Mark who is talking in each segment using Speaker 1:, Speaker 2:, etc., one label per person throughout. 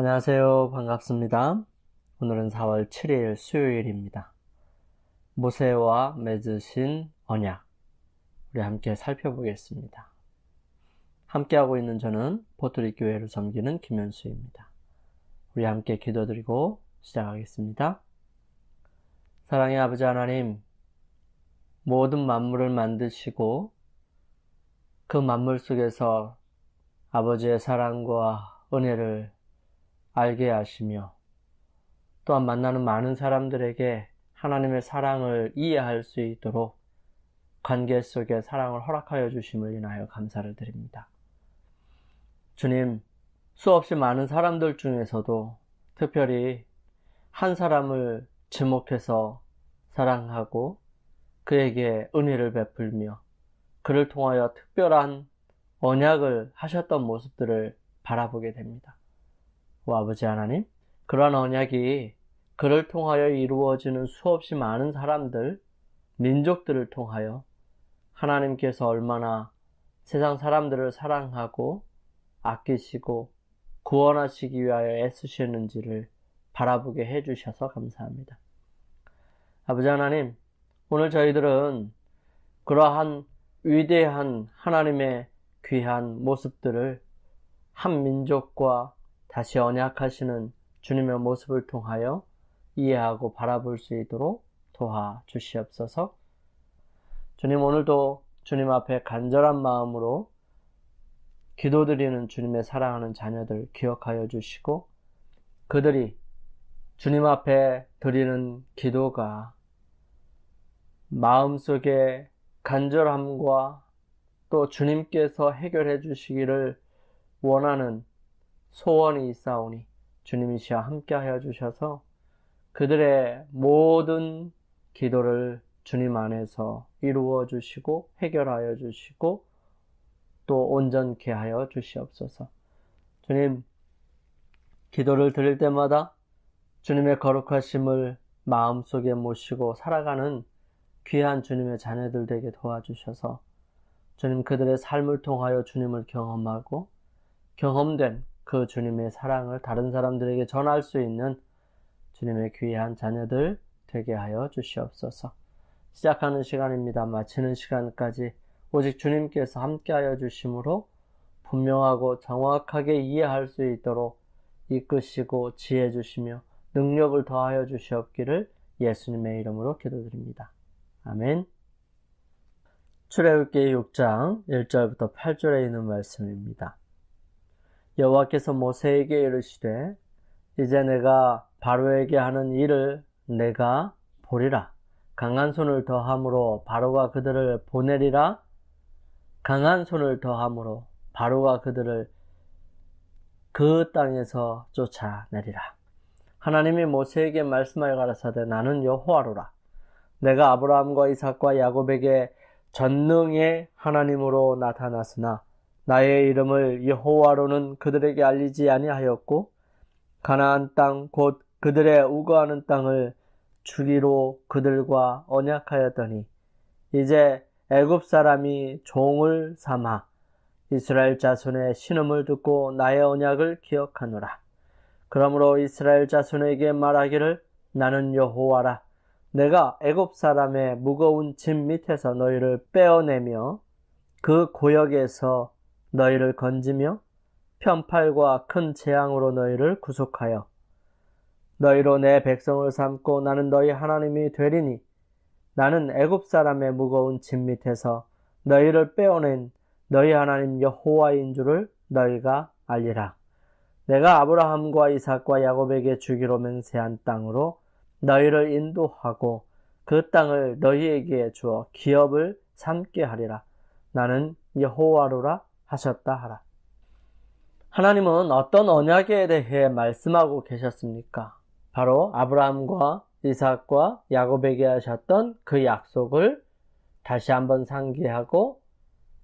Speaker 1: 안녕하세요. 반갑습니다. 오늘은 4월 7일 수요일입니다. 모세와 맺으신 언약. 우리 함께 살펴보겠습니다. 함께하고 있는 저는 포트리 교회를 섬기는 김현수입니다. 우리 함께 기도드리고 시작하겠습니다. 사랑의 아버지 하나님, 모든 만물을 만드시고 그 만물 속에서 아버지의 사랑과 은혜를 알게 하시며 또한 만나는 많은 사람들에게 하나님의 사랑을 이해할 수 있도록 관계 속에 사랑을 허락하여 주심을 인하여 감사를 드립니다. 주님, 수없이 많은 사람들 중에서도 특별히 한 사람을 지목해서 사랑하고 그에게 은혜를 베풀며 그를 통하여 특별한 언약을 하셨던 모습들을 바라보게 됩니다. 오 아버지 하나님, 그러한 언약이 그를 통하여 이루어지는 수없이 많은 사람들, 민족들을 통하여 하나님께서 얼마나 세상 사람들을 사랑하고 아끼시고 구원하시기 위하여 애쓰시는지를 바라보게 해주셔서 감사합니다. 아버지 하나님, 오늘 저희들은 그러한 위대한 하나님의 귀한 모습들을 한 민족과 다시 언약하시는 주님의 모습을 통하여 이해하고 바라볼 수 있도록 도와 주시옵소서. 주님 오늘도 주님 앞에 간절한 마음으로 기도드리는 주님의 사랑하는 자녀들 기억하여 주시고 그들이 주님 앞에 드리는 기도가 마음속에 간절함과 또 주님께서 해결해 주시기를 원하는 소원이 있사오니 주님이시여 함께하여 주셔서 그들의 모든 기도를 주님 안에서 이루어 주시고 해결하여 주시고 또 온전케 하여 주시옵소서. 주님, 기도를 드릴 때마다 주님의 거룩하심을 마음속에 모시고 살아가는 귀한 주님의 자녀들 되게 도와주셔서 주님 그들의 삶을 통하여 주님을 경험하고 경험된 그 주님의 사랑을 다른 사람들에게 전할 수 있는 주님의 귀한 자녀들 되게 하여 주시옵소서. 시작하는 시간입니다. 마치는 시간까지 오직 주님께서 함께하여 주심으로 분명하고 정확하게 이해할 수 있도록 이끄시고 지혜 주시며 능력을 더하여 주시옵기를 예수님의 이름으로 기도드립니다. 아멘. 출애굽기 6장 1절부터 8절에 있는 말씀입니다. 여호와께서 모세에게 이르시되 이제 내가 바로에게 하는 일을 내가 보리라. 강한 손을 더함으로 바로가 그들을 보내리라. 강한 손을 더함으로 바로가 그들을 그 땅에서 쫓아내리라. 하나님이 모세에게 말씀하여 가라사대 나는 여호와로라. 내가 아브라함과 이삭과 야곱에게 전능의 하나님으로 나타났으나 나의 이름을 여호와로는 그들에게 알리지 아니하였고 가나안 땅 곧 그들의 우거하는 땅을 주기로 그들과 언약하였더니 이제 애굽 사람이 종을 삼아 이스라엘 자손의 신음을 듣고 나의 언약을 기억하노라. 그러므로 이스라엘 자손에게 말하기를 나는 여호와라. 내가 애굽 사람의 무거운 짐 밑에서 너희를 빼어내며 그 고역에서 너희를 건지며 편팔과 큰 재앙으로 너희를 구속하여 너희로 내 백성을 삼고 나는 너희 하나님이 되리니 나는 애굽 사람의 무거운 짐 밑에서 너희를 빼어낸 너희 하나님 여호와인 줄을 너희가 알리라. 내가 아브라함과 이삭과 야곱에게 주기로 맹세한 땅으로 너희를 인도하고 그 땅을 너희에게 주어 기업을 삼게 하리라. 나는 여호와로라 하셨다 하라. 하나님은 어떤 언약에 대해 말씀하고 계셨습니까? 바로 아브라함과 이삭과 야곱에게 하셨던 그 약속을 다시 한번 상기하고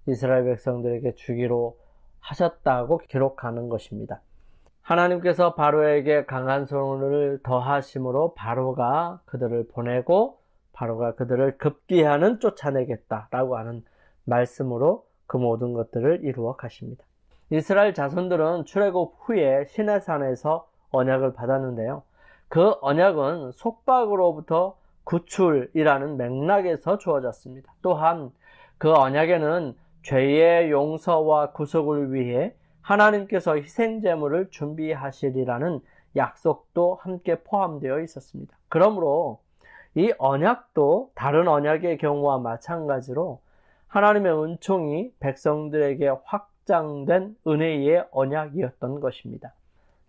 Speaker 1: 이스라엘 백성들에게 주기로 하셨다고 기록하는 것입니다. 하나님께서 바로에게 강한 손을 더하심으로 바로가 그들을 보내고 바로가 그들을 급기야는 쫓아내겠다라고 하는 말씀으로 그 모든 것들을 이루어 가십니다. 이스라엘 자손들은 출애굽 후에 시내산에서 언약을 받았는데요. 그 언약은 속박으로부터 구출이라는 맥락에서 주어졌습니다. 또한 그 언약에는 죄의 용서와 구속을 위해 하나님께서 희생 제물을 준비하시리라는 약속도 함께 포함되어 있었습니다. 그러므로 이 언약도 다른 언약의 경우와 마찬가지로 하나님의 은총이 백성들에게 확장된 은혜의 언약이었던 것입니다.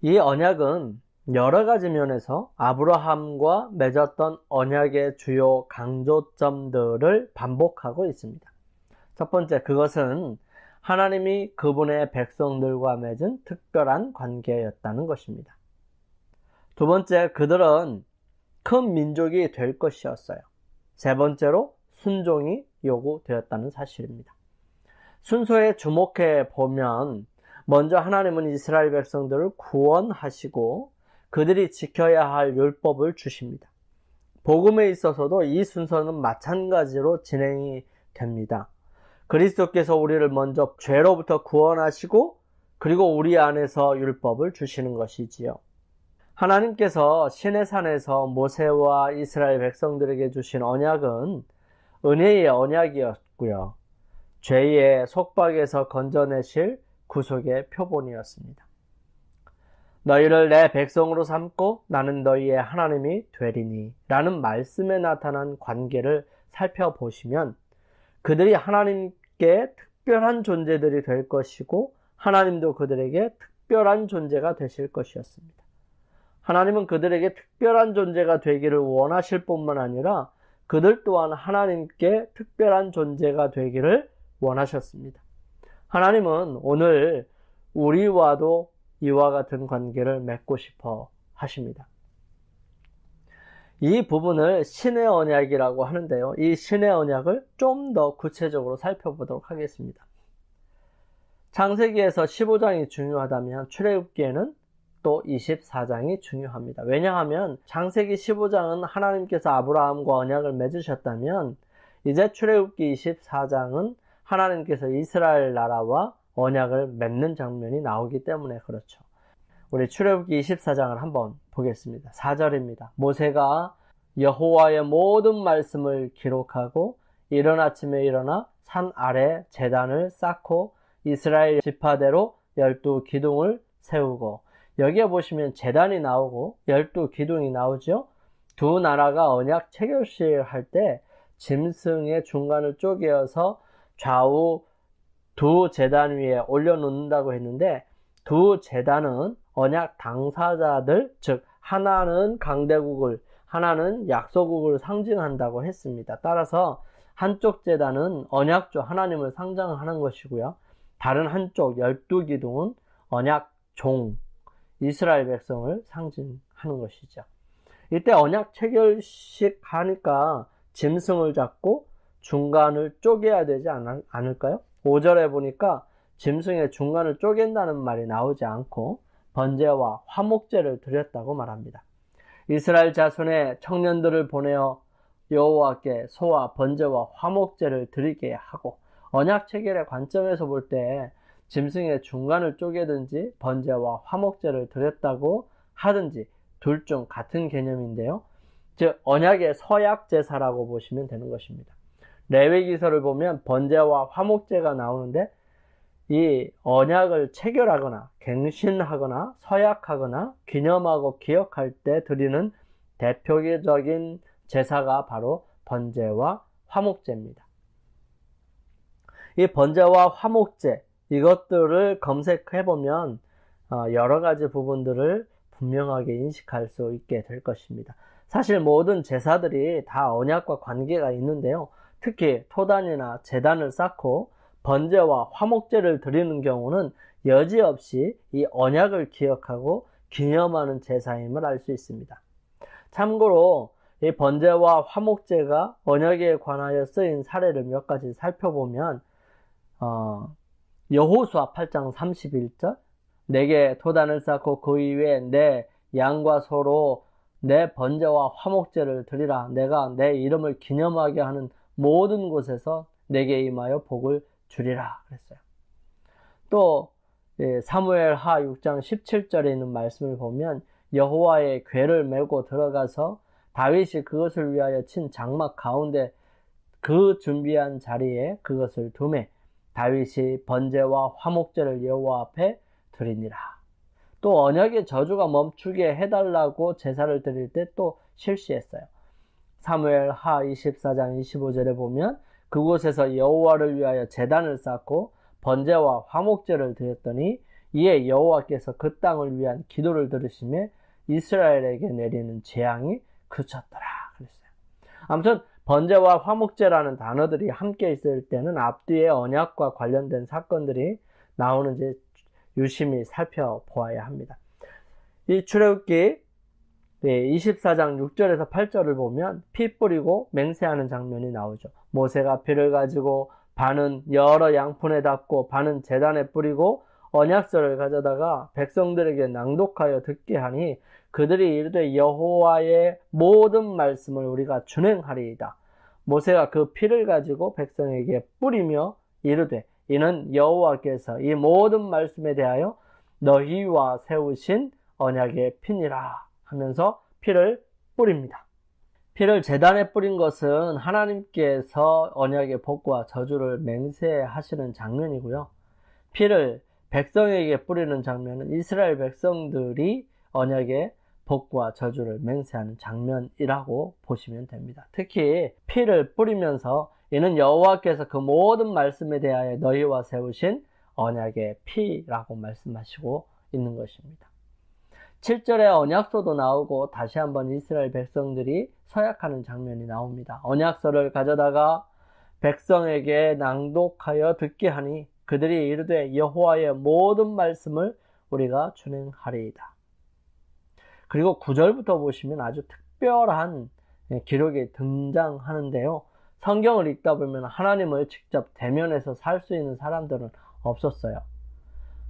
Speaker 1: 이 언약은 여러 가지 면에서 아브라함과 맺었던 언약의 주요 강조점들을 반복하고 있습니다. 첫 번째, 그것은 하나님이 그분의 백성들과 맺은 특별한 관계였다는 것입니다. 두 번째, 그들은 큰 민족이 될 것이었어요. 세 번째로, 순종이 요구되었다는 사실입니다. 순서에 주목해 보면, 먼저 하나님은 이스라엘 백성들을 구원하시고 그들이 지켜야 할 율법을 주십니다. 복음에 있어서도 이 순서는 마찬가지로 진행이 됩니다. 그리스도께서 우리를 먼저 죄로부터 구원하시고 그리고 우리 안에서 율법을 주시는 것이지요. 하나님께서 시내산에서 모세와 이스라엘 백성들에게 주신 언약은 은혜의 언약이었고요. 죄의 속박에서 건져내실 구속의 표본이었습니다. 너희를 내 백성으로 삼고 나는 너희의 하나님이 되리니 라는 말씀에 나타난 관계를 살펴보시면 그들이 하나님께 특별한 존재들이 될 것이고 하나님도 그들에게 특별한 존재가 되실 것이었습니다. 하나님은 그들에게 특별한 존재가 되기를 원하실 뿐만 아니라 그들 또한 하나님께 특별한 존재가 되기를 원하셨습니다. 하나님은 오늘 우리와도 이와 같은 관계를 맺고 싶어 하십니다. 이 부분을 신의 언약이라고 하는데요. 이 신의 언약을 좀 더 구체적으로 살펴보도록 하겠습니다. 창세기에서 15장이 중요하다면 출애굽기에는 또 24장이 중요합니다. 왜냐하면 창세기 15장은 하나님께서 아브라함과 언약을 맺으셨다면 이제 출애굽기 24장은 하나님께서 이스라엘 나라와 언약을 맺는 장면이 나오기 때문에 그렇죠. 우리 출애굽기 24장을 한번 보겠습니다. 4절입니다. 모세가 여호와의 모든 말씀을 기록하고 이른 아침에 일어나 산 아래 재단을 쌓고 이스라엘 지파대로 열두 기둥을 세우고 여기에 보시면 재단이 나오고 열두 기둥이 나오죠. 두 나라가 언약 체결식 할 때 짐승의 중간을 쪼개어서 좌우 두 재단 위에 올려놓는다고 했는데 두 재단은 언약 당사자들 즉 하나는 강대국을 하나는 약소국을 상징한다고 했습니다. 따라서 한쪽 재단은 언약조 하나님을 상징하는 것이고요. 다른 한쪽 열두 기둥은 언약 종 이스라엘 백성을 상징하는 것이죠. 이때 언약 체결식 하니까 짐승을 잡고 중간을 쪼개야 되지 않을까요? 5절에 보니까 짐승의 중간을 쪼갠다는 말이 나오지 않고 번제와 화목제를 드렸다고 말합니다. 이스라엘 자손의 청년들을 보내어 여호와께 소와 번제와 화목제를 드리게 하고 언약 체결의 관점에서 볼 때 짐승의 중간을 쪼개든지 번제와 화목제를 드렸다고 하든지 둘 중 같은 개념인데요. 즉 언약의 서약 제사라고 보시면 되는 것입니다. 레위기서를 보면 번제와 화목제가 나오는데 이 언약을 체결하거나 갱신하거나 서약하거나 기념하고 기억할 때 드리는 대표적인 제사가 바로 번제와 화목제입니다. 이 번제와 화목제 이것들을 검색해 보면 어, 여러 가지 부분들을 분명하게 인식할 수 있게 될 것입니다. 사실 모든 제사들이 다 언약과 관계가 있는데요. 특히 토단이나 재단을 쌓고 번제와 화목제를 드리는 경우는 여지없이 이 언약을 기억하고 기념하는 제사임을 알 수 있습니다. 참고로 이 번제와 화목제가 언약에 관하여 쓰인 사례를 몇 가지 살펴보면 어, 여호수아 8장 31절? 내게 토단을 쌓고 그 위에 내 양과 소로 내 번제와 화목제를 드리라. 내가 내 이름을 기념하게 하는 모든 곳에서 내게 임하여 복을 주리라. 그랬어요. 또 예, 사무엘 하 6장 17절에 있는 말씀을 보면 여호와의 궤를 메고 들어가서 다윗이 그것을 위하여 친 장막 가운데 그 준비한 자리에 그것을 두매 다윗이 번제와 화목제를 여호와 앞에 드리니라. 또 언약의 저주가 멈추게 해달라고 제사를 드릴 때 또 실시했어요. 사무엘 하 24장 25절에 보면 그곳에서 여호와를 위하여 제단을 쌓고 번제와 화목제를 드렸더니 이에 여호와께서 그 땅을 위한 기도를 들으심에 이스라엘에게 내리는 재앙이 그쳤더라 그랬어요. 아무튼 번제와 화목제라는 단어들이 함께 있을 때는 앞뒤에 언약과 관련된 사건들이 나오는지 유심히 살펴보아야 합니다. 이 출애굽기 24장 6절에서 8절을 보면 피 뿌리고 맹세하는 장면이 나오죠. 모세가 피를 가지고 반은 여러 양푼에 담고 반은 재단에 뿌리고 언약서를 가져다가 백성들에게 낭독하여 듣게 하니 그들이 이르되 여호와의 모든 말씀을 우리가 준행하리이다. 모세가 그 피를 가지고 백성에게 뿌리며 이르되 이는 여호와께서 이 모든 말씀에 대하여 너희와 세우신 언약의 피니라 하면서 피를 뿌립니다. 피를 재단에 뿌린 것은 하나님께서 언약의 복과 저주를 맹세하시는 장면이고요. 피를 백성에게 뿌리는 장면은 이스라엘 백성들이 언약의 복과 저주를 맹세하는 장면이라고 보시면 됩니다. 특히 피를 뿌리면서 이는 여호와께서 그 모든 말씀에 대하여 너희와 세우신 언약의 피라고 말씀하시고 있는 것입니다. 7절에 언약서도 나오고 다시 한번 이스라엘 백성들이 서약하는 장면이 나옵니다. 언약서를 가져다가 백성에게 낭독하여 듣게 하니 그들이 이르되 여호와의 모든 말씀을 우리가 준행하리이다. 그리고 9절부터 보시면 아주 특별한 기록이 등장하는데요. 성경을 읽다 보면 하나님을 직접 대면해서 살 수 있는 사람들은 없었어요.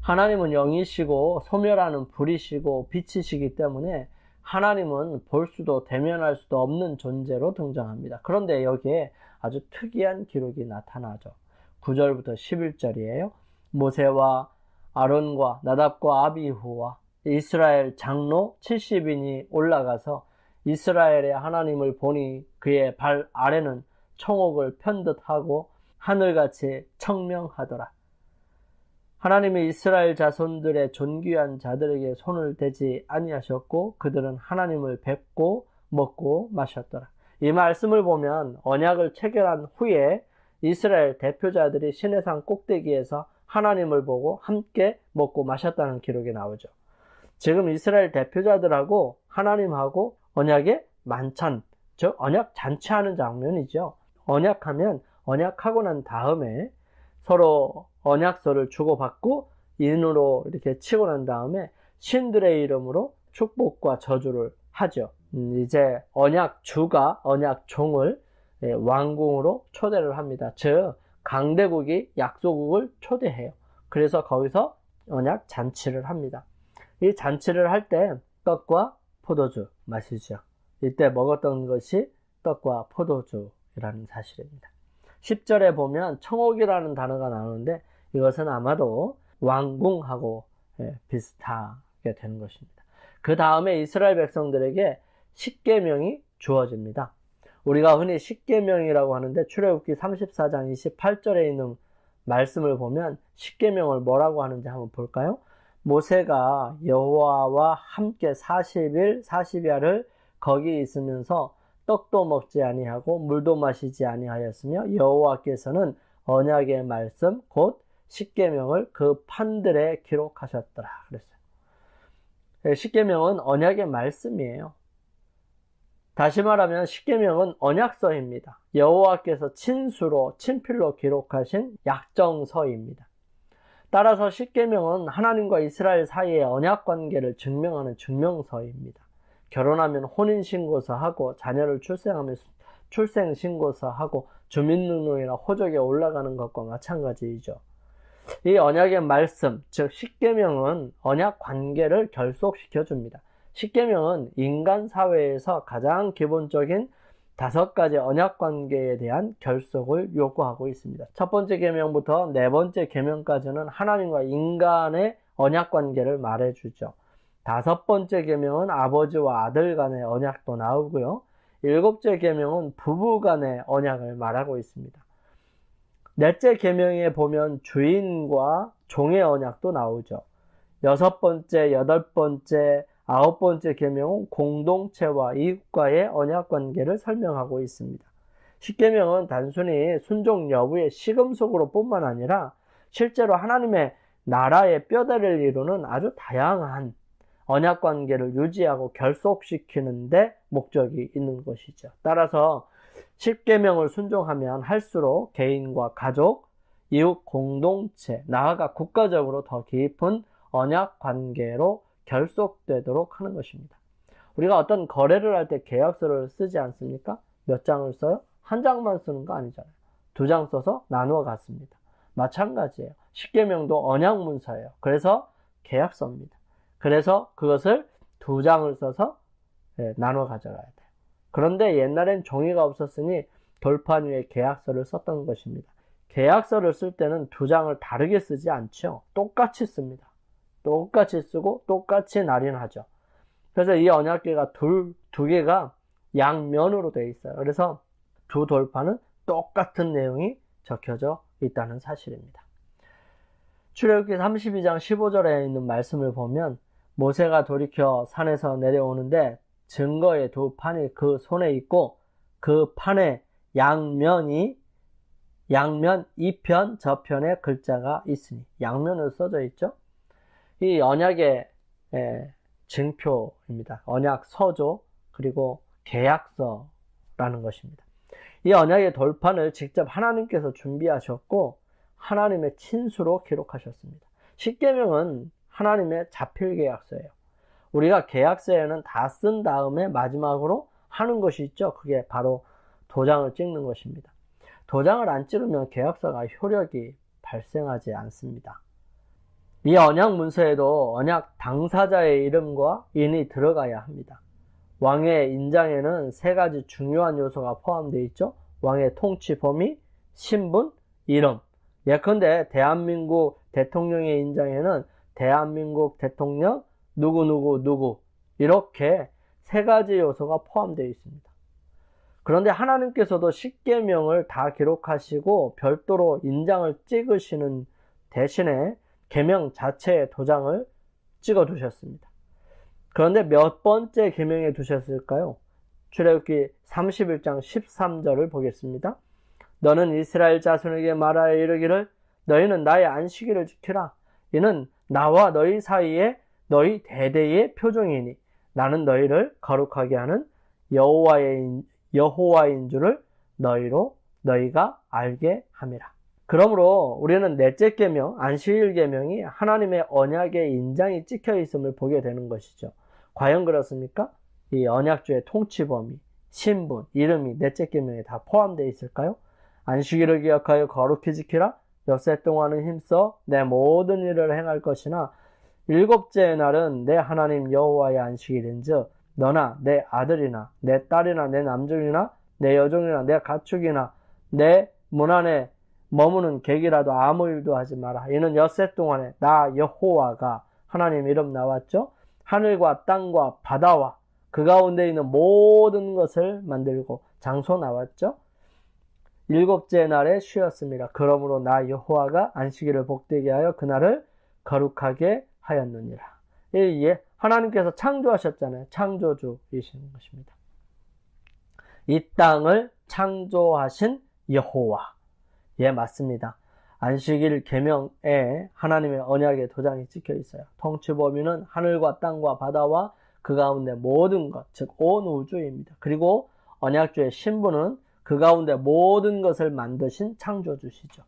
Speaker 1: 하나님은 영이시고 소멸하는 불이시고 빛이시기 때문에 하나님은 볼 수도 대면할 수도 없는 존재로 등장합니다. 그런데 여기에 아주 특이한 기록이 나타나죠. 9절부터 11절이에요. 모세와 아론과 나답과 아비후와 이스라엘 장로 70인이 올라가서 이스라엘의 하나님을 보니 그의 발 아래는 청옥을 편듯하고 하늘같이 청명하더라. 하나님이 이스라엘 자손들의 존귀한 자들에게 손을 대지 아니하셨고 그들은 하나님을 뵙고 먹고 마셨더라. 이 말씀을 보면 언약을 체결한 후에 이스라엘 대표자들이 시내산 꼭대기에서 하나님을 보고 함께 먹고 마셨다는 기록이 나오죠. 지금 이스라엘 대표자들하고 하나님하고 언약의 만찬, 즉 언약 잔치하는 장면이죠. 언약하면 언약하고 난 다음에 서로 언약서를 주고받고 인으로 이렇게 치고 난 다음에 신들의 이름으로 축복과 저주를 하죠. 음, 이제 언약 주가 언약 종을 예, 왕궁으로 초대를 합니다. 즉 강대국이 약소국을 초대해요. 그래서 거기서 언약 잔치를 합니다. 이 잔치를 할 때 떡과 포도주 마시죠. 이때 먹었던 것이 떡과 포도주라는 사실입니다. 10절에 보면 청옥이라는 단어가 나오는데 이것은 아마도 왕궁하고 예, 비슷하게 되는 것입니다. 그 다음에 이스라엘 백성들에게 십계명이 주어집니다. 우리가 흔히 십계명이라고 하는데 출애굽기 34장 28절에 있는 말씀을 보면 십계명을 뭐라고 하는지 한번 볼까요? 모세가 여호와와 함께 40일 40야를 거기 있으면서 떡도 먹지 아니하고 물도 마시지 아니하였으며 여호와께서는 언약의 말씀 곧 십계명을 그 판들에 기록하셨더라 그랬어요. 예, 십계명은 언약의 말씀이에요. 다시 말하면 십계명은 언약서입니다. 여호와께서 친수로 친필로 기록하신 약정서입니다. 따라서 십계명은 하나님과 이스라엘 사이의 언약 관계를 증명하는 증명서입니다. 결혼하면 혼인신고서하고 자녀를 출생하면 출생신고서하고 주민등록이나 호적에 올라가는 것과 마찬가지이죠. 이 언약의 말씀, 즉 십계명은 언약 관계를 결속시켜 줍니다. 십계명은 인간 사회에서 가장 기본적인 다섯 가지 언약 관계에 대한 결속을 요구하고 있습니다. 첫 번째 계명부터 네 번째 계명까지는 하나님과 인간의 언약 관계를 말해 주죠. 다섯 번째 계명은 아버지와 아들 간의 언약도 나오고요. 일곱째 계명은 부부 간의 언약을 말하고 있습니다. 넷째 계명에 보면 주인과 종의 언약도 나오죠. 여섯 번째, 여덟 번째, 아홉 번째 계명은 공동체와 이웃과의 언약 관계를 설명하고 있습니다. 십계명은 단순히 순종 여부의 시금석으로 뿐만 아니라 실제로 하나님의 나라의 뼈대를 이루는 아주 다양한 언약 관계를 유지하고 결속시키는데 목적이 있는 것이죠. 따라서 십계명을 순종하면 할수록 개인과 가족, 이웃 공동체, 나아가 국가적으로 더 깊은 언약 관계로 결속되도록 하는 것입니다. 우리가 어떤 거래를 할 때 계약서를 쓰지 않습니까? 몇 장을 써요? 한 장만 쓰는 거 아니잖아요. 두 장 써서 나누어 갔습니다. 마찬가지예요. 십계명도 언약 문서예요. 그래서 계약서입니다. 그래서 그것을 두 장을 써서 예, 나눠 가져가야 돼요. 그런데 옛날엔 종이가 없었으니 돌판 위에 계약서를 썼던 것입니다. 계약서를 쓸 때는 두 장을 다르게 쓰지 않죠. 똑같이 씁니다. 똑같이 쓰고 똑같이 날인하죠. 그래서 이 언약궤가 둘, 두 개가 양면으로 되어 있어요. 그래서 두 돌판은 똑같은 내용이 적혀져 있다는 사실입니다. 출애굽기 32장 15절에 있는 말씀을 보면 모세가 돌이켜 산에서 내려오는데 증거의 두 판이 그 손에 있고 그 판의 양면이 양면 이편 저편에 글자가 있으니 양면으로 써져 있죠. 이 언약의 예, 증표입니다. 언약 서조 그리고 계약서라는 것입니다. 이 언약의 돌판을 직접 하나님께서 준비하셨고 하나님의 친수로 기록하셨습니다. 십계명은 하나님의 자필 계약서예요. 우리가 계약서에는 다 쓴 다음에 마지막으로 하는 것이 있죠. 그게 바로 도장을 찍는 것입니다. 도장을 안 찍으면 계약서가 효력이 발생하지 않습니다. 이 언약 문서에도 언약 당사자의 이름과 인이 들어가야 합니다. 왕의 인장에는 세 가지 중요한 요소가 포함되어 있죠. 왕의 통치 범위, 신분, 이름. 예컨대 대한민국 대통령의 인장에는 대한민국 대통령 누구누구 누구 이렇게 세 가지 요소가 포함되어 있습니다. 그런데 하나님께서도 십계명을 다 기록하시고 별도로 인장을 찍으시는 대신에 계명 자체의 도장을 찍어 두셨습니다. 그런데 몇 번째 계명에 두셨을까요? 출애굽기 31장 13절을 보겠습니다. 너는 이스라엘 자손에게 말하여 이르기를 너희는 나의 안식일을 지키라. 이는 나와 너희 사이에 너희 대대의 표종이니 나는 너희를 거룩하게 하는 여호와의 여호와인 줄을 너희로 너희가 알게 함이라. 그러므로 우리는 넷째 계명 안식일 계명이 하나님의 언약의 인장이 찍혀 있음을 보게 되는 것이죠. 과연 그렇습니까? 이 언약주의 통치 범위, 신분, 이름이 넷째 계명에 다 포함되어 있을까요? 안식일을 기억하여 거룩히 지키라. 엿새 동안은 힘써 내 모든 일을 행할 것이나 일곱째 날은 내 하나님 여호와의 안식일인즉 너나 내 아들이나 내 딸이나 내 남종이나 내 여종이나 내 가축이나 내 문 안에 머무는 객이라도 아무 일도 하지 마라. 이는 엿새 동안에 나 여호와가 하나님 이름 나왔죠? 하늘과 땅과 바다와 그 가운데 있는 모든 것을 만들고 장소 나왔죠? 일곱째 날에 쉬었습니다. 그러므로 나 여호와가 안식일을 복되게 하여 그날을 거룩하게 하였느니라. 예, 하나님께서 창조하셨잖아요. 창조주이신 것입니다. 이 땅을 창조하신 여호와. 예, 맞습니다. 안식일 계명에 하나님의 언약의 도장이 찍혀 있어요. 통치 범위는 하늘과 땅과 바다와 그 가운데 모든 것, 즉 온 우주입니다. 그리고 언약주의 신부는 그 가운데 모든 것을 만드신 창조주시죠.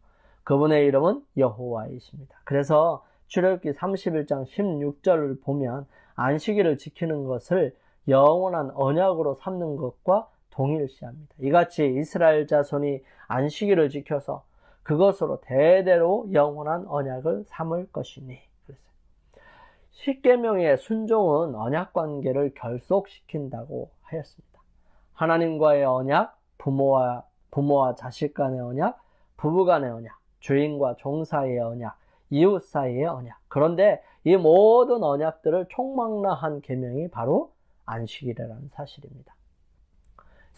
Speaker 1: 그분의 이름은 여호와이십니다. 그래서 출애굽기 31장 16절을 보면 안식일을 지키는 것을 영원한 언약으로 삼는 것과 동일시합니다. 이같이 이스라엘 자손이 안식일을 지켜서 그것으로 대대로 영원한 언약을 삼을 것이니 그랬어요. 십계명의 순종은 언약 관계를 결속시킨다고 하였습니다. 하나님과의 언약, 부모와 부모와 자식 간의 언약, 부부 간의 언약, 주인과 종 사이의 언약, 이웃 사이의 언약. 그런데 이 모든 언약들을 총망라한 계명이 바로 안식일이라는 사실입니다.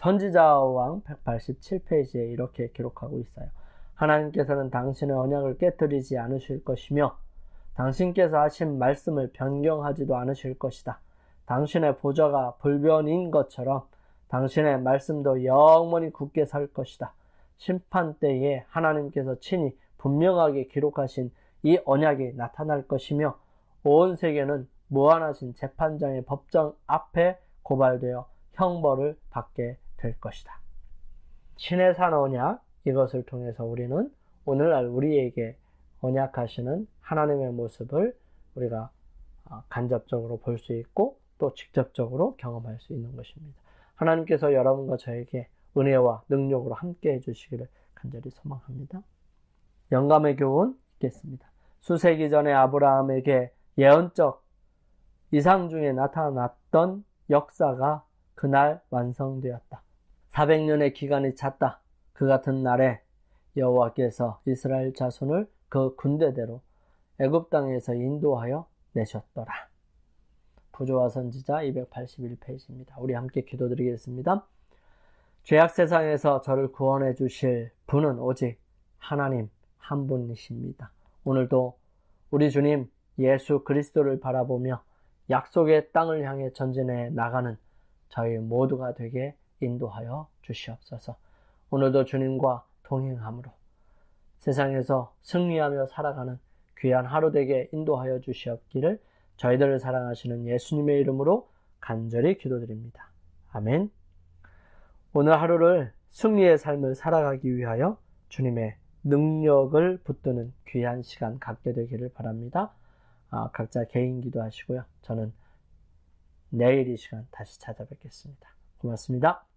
Speaker 1: 선지자왕 187페이지에 이렇게 기록하고 있어요. 하나님께서는 당신의 언약을 깨뜨리지 않으실 것이며 당신께서 하신 말씀을 변경하지도 않으실 것이다. 당신의 보좌가 불변인 것처럼 당신의 말씀도 영원히 굳게 살 것이다. 심판 때에 하나님께서 친히 분명하게 기록하신 이 언약이 나타날 것이며 온 세계는 무한하신 재판장의 법정 앞에 고발되어 형벌을 받게 될 것이다. 신의 산 언약 이것을 통해서 우리는 오늘날 우리에게 언약하시는 하나님의 모습을 우리가 어, 간접적으로 볼 수 있고 또 직접적으로 경험할 수 있는 것입니다. 하나님께서 여러분과 저에게 은혜와 능력으로 함께 해주시기를 간절히 소망합니다. 영감의 교훈 있겠습니다. 수세기 전에 아브라함에게 예언적 이상 중에 나타났던 역사가 그날 완성되었다. 400년의 기간이 찼다. 그 같은 날에 여호와께서 이스라엘 자손을 그 군대대로 애굽 땅에서 인도하여 내셨더라. 부조와 선지자 281페이지입니다. 우리 함께 기도드리겠습니다. 죄악 세상에서 저를 구원해 주실 분은 오직 하나님 한 분이십니다. 오늘도 우리 주님 예수 그리스도를 바라보며 약속의 땅을 향해 전진해 나가는 저희 모두가 되게 인도하여 주시옵소서. 오늘도 주님과 동행함으로 세상에서 승리하며 살아가는 귀한 하루 되게 인도하여 주시옵기를 저희들을 사랑하시는 예수님의 이름으로 간절히 기도드립니다. 아멘. 오늘 하루를 승리의 삶을 살아가기 위하여 주님의 능력을 붙드는 귀한 시간 갖게 되기를 바랍니다. 아, 각자 개인 기도하시고요. 저는 내일 이 시간 다시 찾아뵙겠습니다. 고맙습니다.